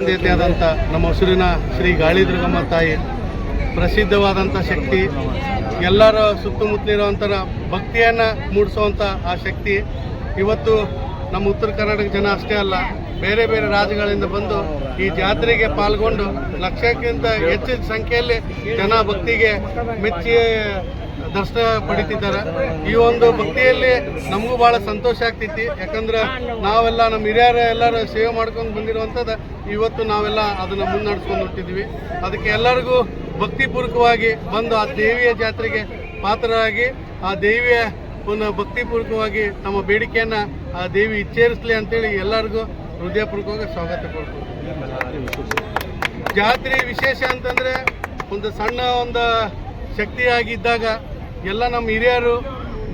ತಂದೆಯಾದಂಥ ನಮ್ಮ ಹಸುರಿನ ಶ್ರೀ ಗಾಳಿ ದುರ್ಗಮ್ಮ ತಾಯಿ, ಪ್ರಸಿದ್ಧವಾದಂಥ ಶಕ್ತಿ, ಎಲ್ಲರ ಸುತ್ತಮುತ್ತಲಿರುವಂಥ ಭಕ್ತಿಯನ್ನು ಮೂಡಿಸುವಂಥ ಆ ಶಕ್ತಿ. ಇವತ್ತು ನಮ್ಮ ಉತ್ತರ ಕರ್ನಾಟಕ ಜನ ಅಷ್ಟೇ ಅಲ್ಲ, ಬೇರೆ ಬೇರೆ ರಾಜ್ಯಗಳಿಂದ ಬಂದು ಈ ಜಾತ್ರೆಗೆ ಪಾಲ್ಗೊಂಡು ಲಕ್ಷಕ್ಕಿಂತ ಹೆಚ್ಚಿನ ಸಂಖ್ಯೆಯಲ್ಲಿ ಜನ ಭಕ್ತಿಗೆ ಮೆಚ್ಚಿ ದರ್ಶನ ಪಡಿತಿದ್ದಾರೆ. ಈ ಒಂದು ಭಕ್ತಿಯಲ್ಲಿ ನಮಗೂ ಭಾಳ ಸಂತೋಷ ಆಗ್ತೈತಿ. ಯಾಕಂದ್ರೆ ನಾವೆಲ್ಲ ನಮ್ಮ ಹಿರಿಯರ ಎಲ್ಲರೂ ಸೇವೆ ಮಾಡ್ಕೊಂಡು ಬಂದಿರುವಂಥದ್ದು, ಇವತ್ತು ನಾವೆಲ್ಲ ಅದನ್ನು ಮುನ್ನಡೆಸ್ಕೊಂಡು ಹೊಂಟಿದ್ವಿ ಅದಕ್ಕೆ ಎಲ್ಲರಿಗೂ ಭಕ್ತಿಪೂರ್ವಕವಾಗಿ ಬಂದು ಆ ದೇವಿಯ ಜಾತ್ರೆಗೆ ಪಾತ್ರರಾಗಿ, ಆ ದೇವಿಯ ಒಂದು ಭಕ್ತಿಪೂರ್ವಕವಾಗಿ ತಮ್ಮ ಬೇಡಿಕೆಯನ್ನು ಆ ದೇವಿ ಇಚ್ಛೇರಿಸಲಿ ಅಂತೇಳಿ ಎಲ್ಲರಿಗೂ ಹೃದಯಪೂರ್ವಕವಾಗಿ ಸ್ವಾಗತ ಕೊಡ್ತೀವಿ ಜಾತ್ರೆ ವಿಶೇಷ ಅಂತಂದ್ರೆ ಒಂದು ಸಣ್ಣ ಒಂದು ಶಕ್ತಿಯಾಗಿದ್ದಾಗ ಎಲ್ಲ ನಮ್ಮ ಹಿರಿಯರು,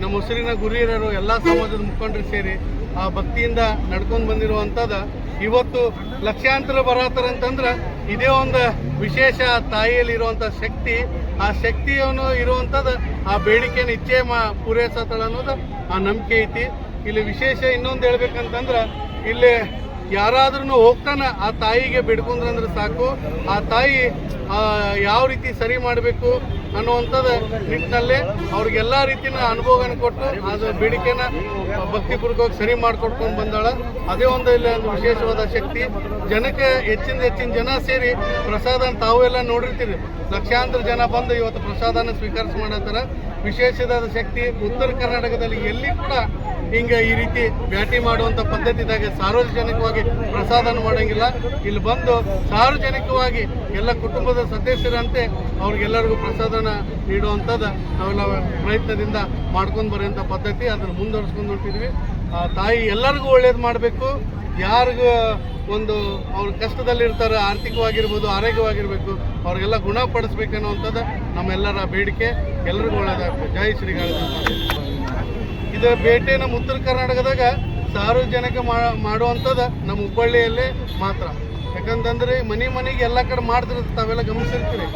ನಮ್ಮ ಉಸಿರಿನ ಗುರಿಯರು ಎಲ್ಲ ಸಮಾಜದ ಮುಖಂಡರು ಸೇರಿ ಆ ಭಕ್ತಿಯಿಂದ ನಡ್ಕೊಂಡು ಬಂದಿರುವಂಥದ್ದು ಇವತ್ತು ಲಕ್ಷಾಂತರ ಬರತ್ತಾರ ಅಂತಂದ್ರೆ ಇದೇ ಒಂದು ವಿಶೇಷ ತಾಯಿಯಲ್ಲಿ ಇರುವಂಥ ಶಕ್ತಿ. ಆ ಶಕ್ತಿಯನ್ನು ಇರುವಂಥದ್ದು ಆ ಬೇಡಿಕೆನ ಇಚ್ಛೆ ಮಾ ಪೂರೈಸತ್ತಳ ಅನ್ನೋದು ಆ ನಂಬಿಕೆ ಐತಿ. ಇಲ್ಲಿ ವಿಶೇಷ ಇನ್ನೊಂದು ಹೇಳ್ಬೇಕಂತಂದ್ರೆ ಇಲ್ಲಿ ಯಾರಾದ್ರೂ ಹೋಗ್ತಾನೆ ಆ ತಾಯಿಗೆ ಬಿಡ್ಕೊಂಡ್ರಂದ್ರೆ ಸಾಕು. ಆ ತಾಯಿ ಯಾವ ರೀತಿ ಸರಿ ಮಾಡಬೇಕು ಅನ್ನುವಂಥದ್ದು ನಿಟ್ಟಿನಲ್ಲಿ ಅವ್ರಿಗೆಲ್ಲ ರೀತಿಯ ಅನುಭವನ ಕೊಟ್ಟು ಅದು ಬೇಡಿಕೆನ ಭಕ್ತಿಪೂರ್ವಕವಾಗಿ ಸರಿ ಮಾಡಿಕೊಟ್ಕೊಂಡು ಬಂದಾಳ. ಅದೇ ಒಂದು ಇಲ್ಲಿ ಒಂದು ವಿಶೇಷವಾದ ಶಕ್ತಿ. ಜನಕ್ಕೆ ಹೆಚ್ಚಿನ ಹೆಚ್ಚಿನ ಜನ ಸೇರಿ ಪ್ರಸಾದ ತಾವು ಎಲ್ಲ ನೋಡಿರ್ತೀರಿ. ಲಕ್ಷಾಂತರ ಜನ ಬಂದು ಇವತ್ತು ಪ್ರಸಾದನ ಸ್ವೀಕರಿಸಿ ಮಾಡತ್ತಾರ. ವಿಶೇಷವಾದ ಶಕ್ತಿ ಉತ್ತರ ಕರ್ನಾಟಕದಲ್ಲಿ ಎಲ್ಲಿ ಕೂಡ ಹಿಂಗೆ ಈ ರೀತಿ ಭೇಟಿ ಮಾಡುವಂಥ ಪದ್ಧತಿದಾಗ ಸಾರ್ವಜನಿಕವಾಗಿ ಪ್ರಸಾದನ ಮಾಡೋಂಗಿಲ್ಲ. ಇಲ್ಲಿ ಬಂದು ಸಾರ್ವಜನಿಕವಾಗಿ ಎಲ್ಲ ಕುಟುಂಬದ ಸದಸ್ಯರಂತೆ ಅವ್ರಿಗೆಲ್ಲರಿಗೂ ಪ್ರಸಾದನ ನೀಡುವಂಥದ್ದು ನಾವೆಲ್ಲ ಪ್ರಯತ್ನದಿಂದ ಮಾಡ್ಕೊಂಡು ಬರೋಂಥ ಪದ್ಧತಿ ಅದನ್ನು ಮುಂದುವರ್ಸ್ಕೊಂಡು ಹೊಂಟಿದ್ವಿ. ತಾಯಿ ಎಲ್ಲರಿಗೂ ಒಳ್ಳೇದು ಮಾಡಬೇಕು. ಯಾರಿಗೂ ಒಂದು ಅವ್ರ ಕಷ್ಟದಲ್ಲಿರ್ತಾರೆ, ಆರ್ಥಿಕವಾಗಿರ್ಬೋದು, ಆರೋಗ್ಯವಾಗಿರ್ಬೇಕು, ಅವ್ರಿಗೆಲ್ಲ ಗುಣಪಡಿಸ್ಬೇಕನ್ನುವಂಥದ್ದು ನಮ್ಮೆಲ್ಲರ ಬೇಡಿಕೆ. ಎಲ್ಲರಿಗೂ ಒಳ್ಳೇದಾಗ್ತದೆ ಜೈ ಶ್ರೀಗಳು ಇದು ಭೇಟಿ ನಮ್ಮ ಉತ್ತರ ಕರ್ನಾಟಕದಾಗ ಸಾರ್ವಜನಿಕ ಮಾಡುವಂಥದ್ದು ನಮ್ಮ ಹುಬ್ಬಳ್ಳಿಯಲ್ಲಿ ಮಾತ್ರ. ಯಾಕಂತಂದ್ರೆ ಮನೆ ಮನೆಗೆ ಎಲ್ಲ ಕಡೆ ಮಾಡ್ತಿರುತ್ತೆ ತಾವೆಲ್ಲ ಗಮನಿಸಿರ್ತೀರಿ.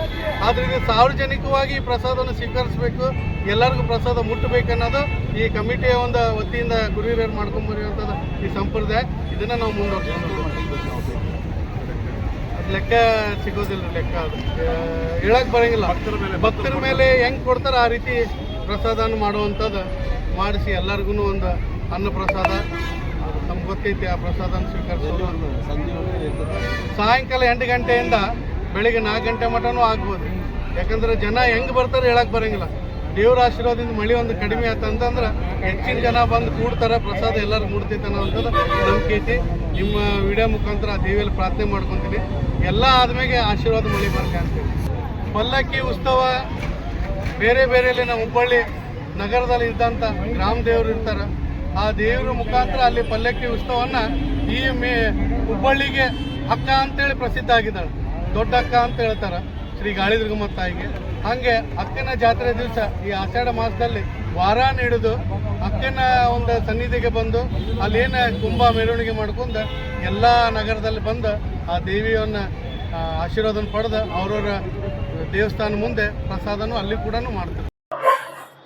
ಆದ್ರೆ ಇದು ಸಾರ್ವಜನಿಕವಾಗಿ ಈ ಪ್ರಸಾದವನ್ನು ಸ್ವೀಕರಿಸಬೇಕು ಎಲ್ಲರಿಗೂ ಪ್ರಸಾದ ಮುಟ್ಟಬೇಕನ್ನೋದು ಈ ಕಮಿಟಿಯ ಒಂದು ವತಿಯಿಂದ ಗುರುಹಿರಿಯರು ಮಾಡ್ಕೊಂಡ್ ಬರುವಂಥದ್ದು ಈ ಸಂಪ್ರದಾಯ. ಇದನ್ನ ನಾವು ಮುಂದುವರ್ಸ್ಕೊಂಡು ಲೆಕ್ಕ ಸಿಗೋದಿಲ್ಲ ಲೆಕ್ಕ ಅದು. ಆ, ಹೇಳಕ್ ಬರಂಗಿಲ್ಲ. ಭಕ್ತರ ಮೇಲೆ ಭಕ್ತರ ಮೇಲೆ ಹೆಂಗ್ ಕೊಡ್ತಾರೆ ಆ ರೀತಿ ಪ್ರಸಾದನ ಮಾಡುವಂಥದ್ದು ಮಾಡಿಸಿ ಎಲ್ಲರಿಗೂ ಒಂದು ಅನ್ನ ಪ್ರಸಾದ ಗೊತ್ತೈತಿ ಆ ಪ್ರಸಾದನ ಸ್ವೀಕರಿಸೋದು ಸಾಯಂಕಾಲ ಎಂಟು ಗಂಟೆಯಿಂದ ಬೆಳಿಗ್ಗೆ ನಾಲ್ಕು ಗಂಟೆ ಮಟನೂ ಆಗ್ಬೋದು. ಯಾಕಂದ್ರೆ ಜನ ಹೆಂಗ್ ಬರ್ತಾರೆ ಹೇಳಕ್ ಬರಂಗಿಲ್ಲ. ದೇವ್ರ ಆಶೀರ್ವಾದದಿಂದ ಮಳೆ ಒಂದು ಕಡಿಮೆ ಆಯ್ತು ಅಂತಂದ್ರೆ ಹೆಚ್ಚಿನ ಜನ ಬಂದು ಕೂಡ್ತಾರೆ ಪ್ರಸಾದ ಎಲ್ಲರೂ ಮೂಡ್ತೈತೆ ಅನ್ನೋಂಥದ್ದು ನಂಬಿಕೆ ಐತಿ. ನಿಮ್ಮ ವಿಡಿಯೋ ಮುಖಾಂತರ ಆ ದೇವಿಯಲ್ಲಿ ಪ್ರಾರ್ಥನೆ ಮಾಡ್ಕೊತೀನಿ. ಎಲ್ಲ ಆದ್ಮೇಲೆ ಆಶೀರ್ವಾದ ಮಳೆ ಬರ್ತಾ ಅಂತೇಳಿ. ಪಲ್ಲಕ್ಕಿ ಉತ್ಸವ ಬೇರೆ ಬೇರೆಯಲ್ಲಿ ನಮ್ಮ ಹುಬ್ಬಳ್ಳಿ ನಗರದಲ್ಲಿ ಇದ್ದಂಥ ಗ್ರಾಮ ದೇವರು ಇರ್ತಾರೆ. ಆ ದೇವರ ಮುಖಾಂತರ ಅಲ್ಲಿ ಪಲ್ಲಕ್ಕಿ ಉತ್ಸವವನ್ನ ಈ ಮೇ ಹುಬ್ಬಳ್ಳಿಗೆ ಅಕ್ಕ ಅಂತೇಳಿ ಪ್ರಸಿದ್ಧ ಆಗಿದ್ದಾಳೆ. ದೊಡ್ಡ ಅಕ್ಕ ಅಂತ ಹೇಳ್ತಾರೆ. ಶ್ರೀ ಗಾಳಿದುರ್ಗಮ್ಮ ತಾಯಿಗೆ. ಹಾಗೆ ಅಕ್ಕನ ಜಾತ್ರೆ ದಿವಸ ಈ ಆಷಾಢ ಮಾಸದಲ್ಲಿ ವಾರ ನೀಡುದು ಅಕ್ಕನ ಒಂದು ಸನ್ನಿಧಿಗೆ ಬಂದು ಅಲ್ಲೇನು ಕುಂಭ ಮೆರವಣಿಗೆ ಮಾಡ್ಕೊಂಡು ಎಲ್ಲ ನಗರದಲ್ಲಿ ಬಂದು ಆ ದೇವಿಯನ್ನ ಆಶೀರ್ವಾದ ಆಶೀರ್ವಾದನ ಪಡೆದು ಅವರವರ ದೇವಸ್ಥಾನ ಮುಂದೆ ಪ್ರಸಾದನೂ ಅಲ್ಲಿ ಕೂಡ ಮಾಡ್ತಾರೆ.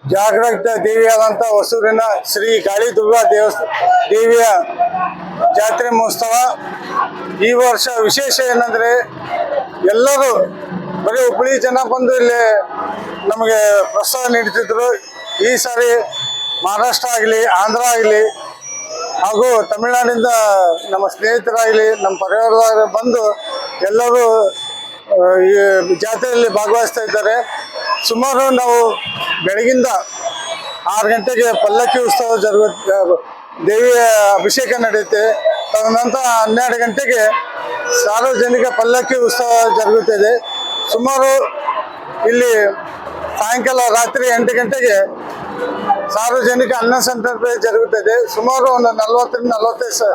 ಜಾಗೃತ ದೇವಿಯಾದಂಥ ಹೊಸೂರಿನ ಶ್ರೀ ಗಾಳಿ ದುರ್ಗಾ ದೇವಸ್ಥ ದೇವಿಯ ಜಾತ್ರೆ ಮಹೋತ್ಸವ. ಈ ವರ್ಷ ವಿಶೇಷ ಏನಂದರೆ ಎಲ್ಲರೂ ಬರೀ ಹುಬ್ಬಳ್ಳಿ ಜನ ಬಂದು ಇಲ್ಲಿ ನಮಗೆ ಪ್ರಸಾದ ನೀಡ್ತಿದ್ರು. ಈ ಸಾರಿ ಮಹಾರಾಷ್ಟ್ರ ಆಗಲಿ, ಆಂಧ್ರ ಆಗಲಿ, ಹಾಗೂ ತಮಿಳುನಾಡಿಂದ ನಮ್ಮ ಸ್ನೇಹಿತರಾಗಲಿ, ನಮ್ಮ ಪರಿವಾರದಾಗ ಬಂದು ಎಲ್ಲರೂ ಈ ಜಾತ್ರೆಯಲ್ಲಿ ಭಾಗವಹಿಸ್ತಾ ಇದ್ದಾರೆ. ಸುಮಾರು ನಾವು ಬೆಳಗಿಂದ ಆರು ಗಂಟೆಗೆ ಪಲ್ಲಕ್ಕಿ ಉತ್ಸವ ಜರುಗ ದೇವಿಯ ಅಭಿಷೇಕ ನಡೆಯುತ್ತೆ. ತದನಂತರ ಹನ್ನೆರಡು ಗಂಟೆಗೆ ಸಾರ್ವಜನಿಕ ಪಲ್ಲಕ್ಕಿ ಉತ್ಸವ ಜರುಗುತ್ತದೆ. ಸುಮಾರು ಇಲ್ಲಿ ಸಾಯಂಕಾಲ ರಾತ್ರಿ ಎಂಟು ಗಂಟೆಗೆ ಸಾರ್ವಜನಿಕ ಅನ್ನ ಸಂತರ್ಪಣೆ ಜರುಗುತ್ತದೆ. ಸುಮಾರು ಒಂದು ನಲವತ್ತರಿಂದ ನಲವತ್ತೈದು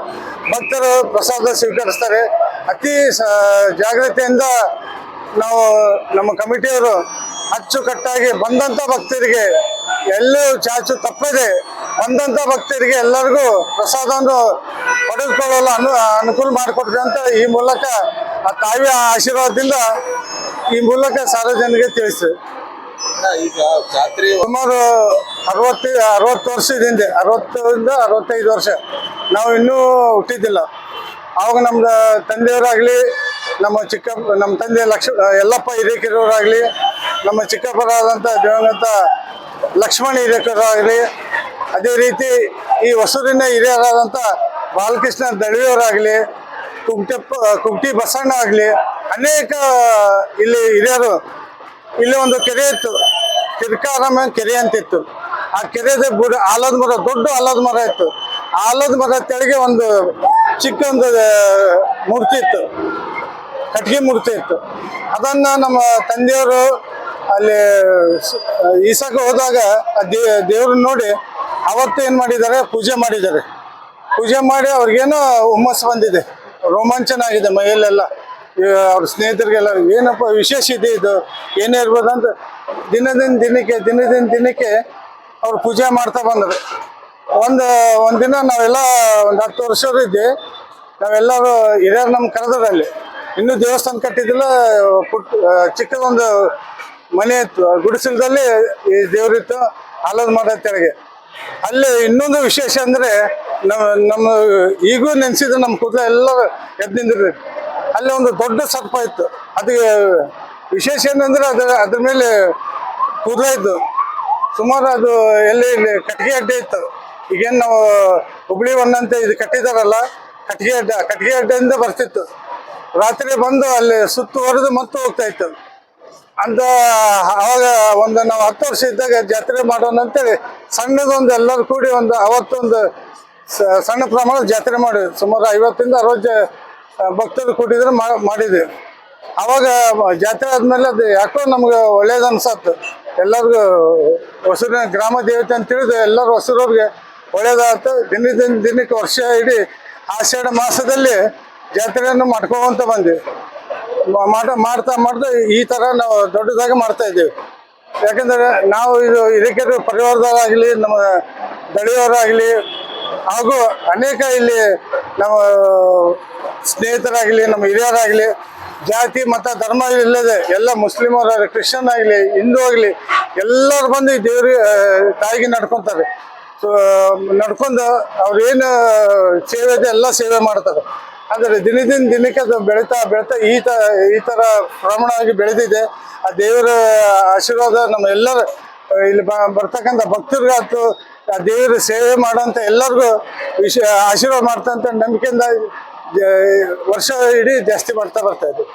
ಭಕ್ತರು ಪ್ರಸಾದ ಸ್ವೀಕರಿಸ್ತಾರೆ. ಅತಿ ಜಾಗ್ರತೆಯಿಂದ ನಾವು ನಮ್ಮ ಕಮಿಟಿಯವರು ಅಚ್ಚುಕಟ್ಟಾಗಿ ಬಂದಂತ ಭಕ್ತರಿಗೆ ಎಲ್ಲೂ ಚಾಚು ತಪ್ಪದೆ ಬಂದಂತ ಭಕ್ತರಿಗೆ ಎಲ್ಲರಿಗೂ ಪ್ರಸಾದವನ್ನು ಪಡೆದುಕೊಳ್ಳಲು ಅನು ಅನುಕೂಲ ಮಾಡಿಕೊಡ್ತೀವಿ ಅಂತ ಈ ಮೂಲಕ ಆ ತಾಯಿಯ ಆಶೀರ್ವಾದದಿಂದ ಈ ಮೂಲಕ ಸಾರ್ವಜನಿಕರಿಗೆ ತಿಳಿಸ್ತೀವಿ. ಈಗ ಜಾತ್ರೆ ಸುಮಾರು ಅರವತ್ತು ಅರವತ್ತು ವರ್ಷದಿಂದ ಅರವತ್ತರಿಂದ ಅರವತ್ತೈದು ವರ್ಷ ನಾವು ಇನ್ನೂ ಹುಟ್ಟಿದ್ದಿಲ್ಲ. ಆವಾಗ ನಮ್ಮ ತಂದೆಯವರಾಗಲಿ ನಮ್ಮ ಚಿಕ್ಕ ನಮ್ಮ ತಂದೆ ಲಕ್ಷ ಯಲ್ಲಪ್ಪ ಹಿರೇಕೆರವರಾಗಲಿ ನಮ್ಮ ಚಿಕ್ಕಪ್ಪರಾದಂಥ ದಿವಂಗತ ಲಕ್ಷ್ಮಣ ಆಗಲಿ ಅದೇ ರೀತಿ ಈ ಹೊಸೂರಿನ ಹಿರಿಯರಾದಂಥ ಬಾಲಕೃಷ್ಣ ದಳಿಯವರಾಗಲಿ ಕುಮಟೆಪ್ಪ ಕುಮಟಿ ಬಸಣ್ಣ ಆಗಲಿ, ಅನೇಕ ಇಲ್ಲಿ ಹಿರಿಯರು ಇಲ್ಲಿ ಒಂದು ಕೆರೆ ಇತ್ತು. ಕಿರ್ಕಾರಮ್ಮ ಕೆರೆ ಅಂತಿತ್ತು. ಆ ಕೆರೆದ ಬುಡ, ಆಲದ ಮರ, ದೊಡ್ಡ ಆಲದ ಮರ ಇತ್ತು. ಆಲದ ಮರ ತೆಳಗೆ ಒಂದು ಚಿಕ್ಕ ಒಂದು ಮೂರ್ತಿ ಇತ್ತು. ಕಟ್ಟಿಗೆ ಮೂರ್ತಿ ಇತ್ತು. ಅದನ್ನು ನಮ್ಮ ತಂದೆಯವರು ಅಲ್ಲಿ ಈಸಕ್ಕೆ ಹೋದಾಗ ಆ ದೇವ್ರನ್ನ ನೋಡಿ ಅವತ್ತು ಏನು ಮಾಡಿದ್ದಾರೆ? ಪೂಜೆ ಮಾಡಿದ್ದಾರೆ. ಪೂಜೆ ಮಾಡಿ ಅವ್ರಿಗೇನೋ ಹುಮ್ಮಸ್ಸು ಬಂದಿದೆ. ರೋಮಾಂಚನ ಆಗಿದೆ ಮೈಯಲ್ಲೆಲ್ಲ ಅವ್ರ ಸ್ನೇಹಿತರಿಗೆಲ್ಲ, ಏನಪ್ಪ ವಿಶೇಷ ಇದೆ ಇದು? ಏನೇ ಇರ್ಬೋದು? ಅಂತ ದಿನದಿಂದ ದಿನಕ್ಕೆ ದಿನದಿಂದ ದಿನಕ್ಕೆ ಅವ್ರು ಪೂಜೆ ಮಾಡ್ತಾ ಬಂದರು. ಒಂದು ಒಂದಿನ ನಾವೆಲ್ಲ ಒಂದು ಹತ್ತು ವರ್ಷವ್ರು ಇದ್ದೆ ನಾವೆಲ್ಲರೂ ಹಿರಿಯರು ನಮ್ಮ ಕರೆದ್ರಲ್ಲಿ ಇನ್ನೂ ದೇವಸ್ಥಾನ ಕಟ್ಟಿದ್ದಿಲ್ಲ, ಪುಟ್ಟ ಚಿಕ್ಕದೊಂದು ಮನೆ ಇತ್ತು ಗುಡಿಸಲದಲ್ಲಿ ಈ ದೇವರಿತ್ತು, ಆಲದ ಮರ ತೆಳಗೆ ಅಲ್ಲಿ ಇನ್ನೊಂದು ವಿಶೇಷ ಅಂದ್ರೆ ನಮ್ಮ ನಮ್ಮ ಈಗೂ ನೆನೆಸಿದ್ರೆ ನಮ್ಮ ಕೂದಲ ಎಲ್ಲ ಎದ್ದು ಇತ್ತು ಅಲ್ಲಿ ಒಂದು ದೊಡ್ಡ ಸರ್ಪ ಇತ್ತು. ಅದಕ್ಕೆ ವಿಶೇಷ ಏನಂದ್ರೆ ಅದರ ಅದ್ರ ಮೇಲೆ ಕೂದಲ ಇದ್ದು. ಸುಮಾರು ಅದು ಎಲ್ಲಿ ಇಲ್ಲಿ ಕಟ್ಟಿಗೆ ಅಡ್ಡೆ ಇತ್ತು. ಈಗೇನು ನಾವು ಹುಬ್ಳಿ ಬಂದಂತೆ ಇದು ಕಟ್ಟಿದಾರಲ್ಲ, ಕಟ್ಟಿಗೆ ಅಡ್ಡ, ಕಟ್ಟಿಗೆ ಅಡ್ಡೆಯಿಂದ ಬರ್ತಿತ್ತು. ರಾತ್ರಿ ಬಂದು ಅಲ್ಲಿ ಸುತ್ತುವರೆದು ಮತ್ತೆ ಹೋಗ್ತಾ ಇತ್ತು. ಅಂತ ಅವಾಗ ಒಂದು ನಾವು ಹತ್ತು ವರ್ಷ ಇದ್ದಾಗ ಜಾತ್ರೆ ಮಾಡೋಣ ಅಂತೇಳಿ ಸಣ್ಣದೊಂದು ಎಲ್ಲರೂ ಕೂಡಿ ಒಂದು ಅವತ್ತೊಂದು ಸಣ್ಣ ಪ್ರಮಾಣದ ಜಾತ್ರೆ ಮಾಡಿದ್ವಿ. ಸುಮಾರು ಐವತ್ತಿಂದ ಅರವತ್ತು ಭಕ್ತರು ಕೂಡಿದ್ರೆ ಮಾಡಿದ್ವಿ. ಅವಾಗ ಜಾತ್ರೆ ಆದಮೇಲೆ ಅದು ಯಾಕೋ ನಮ್ಗೆ ಒಳ್ಳೇದು ಅನ್ಸತ್ತು. ಎಲ್ಲರಿಗೂ ಹೊಸೂರಿನ ಗ್ರಾಮ ದೇವತೆ ಅಂತ ತಿಳಿದು ಎಲ್ಲರೂ ಹೊಸೂರವ್ರಿಗೆ ಒಳ್ಳೇದಾಯ್ತು ದಿನ ದಿನಕ್ಕೆ ವರ್ಷ ಇಡೀ ಆಷಾಢ ಮಾಸದಲ್ಲಿ ಜಾತ್ರೆಯನ್ನು ಮಾಡ್ಕೊಂತ ಬಂದ್ವಿ. ಮಾಡ್ತಾ ಮಾಡ್ತಾ ಈ ತರ ನಾವು ದೊಡ್ಡದಾಗಿ ಮಾಡ್ತಾ ಇದ್ದೀವಿ. ಯಾಕಂದ್ರೆ ನಾವು ಇದು ಇದಕ್ಕೆ ಪರಿವಾರದವರಾಗಲಿ, ನಮ್ಮ ದಳಿಯವರಾಗಲಿ, ಹಾಗೂ ಅನೇಕ ಇಲ್ಲಿ ನಮ್ಮ ಸ್ನೇಹಿತರಾಗಲಿ, ನಮ್ಮ ಹಿರಿಯರಾಗಲಿ, ಜಾತಿ, ಮತ, ಧರ್ಮ ಇಲ್ಲದೆ ಎಲ್ಲ ಮುಸ್ಲಿಮರಾಗಲಿ ಕ್ರಿಶ್ಚಿಯನ್ ಆಗಲಿ ಹಿಂದೂ ಆಗಲಿ, ಎಲ್ಲರೂ ಬಂದು ಈ ದೇವ್ರಿ ತಾಯಿಗೆ ನಡ್ಕೊತಾರೆ. ನಡ್ಕೊಂಡು ಅವ್ರೇನು ಸೇವೆ ಇದೆ, ಎಲ್ಲ ಸೇವೆ ಮಾಡ್ತಾರೆ. ಆದರೆ ದಿನದಿಂದ ದಿನಕ್ಕೆ ಅದು ಬೆಳೀತಾ ಬೆಳೀತಾ ಈ ತರ ಈ ಥರ ಪ್ರಮಾಣವಾಗಿ ಬೆಳೆದಿದೆ. ಆ ದೇವರ ಆಶೀರ್ವಾದ ನಮ್ಮ ಎಲ್ಲರ, ಇಲ್ಲಿ ಬ- ಬರ್ತಕ್ಕಂಥ ಭಕ್ತರಿಗಾಯ್ತು ಆ ದೇವರ ಸೇವೆ ಮಾಡೋಂಥ ಎಲ್ಲರಿಗೂ ವಿಶ, ಆಶೀರ್ವಾದ ಮಾಡ್ತಂತ ನಂಬಿಕೆಯಿಂದ ವರ್ಷ ಇಡೀ ಜಾಸ್ತಿ ಮಾಡ್ತಾ ಬರ್ತಾ ಇದ್ವಿ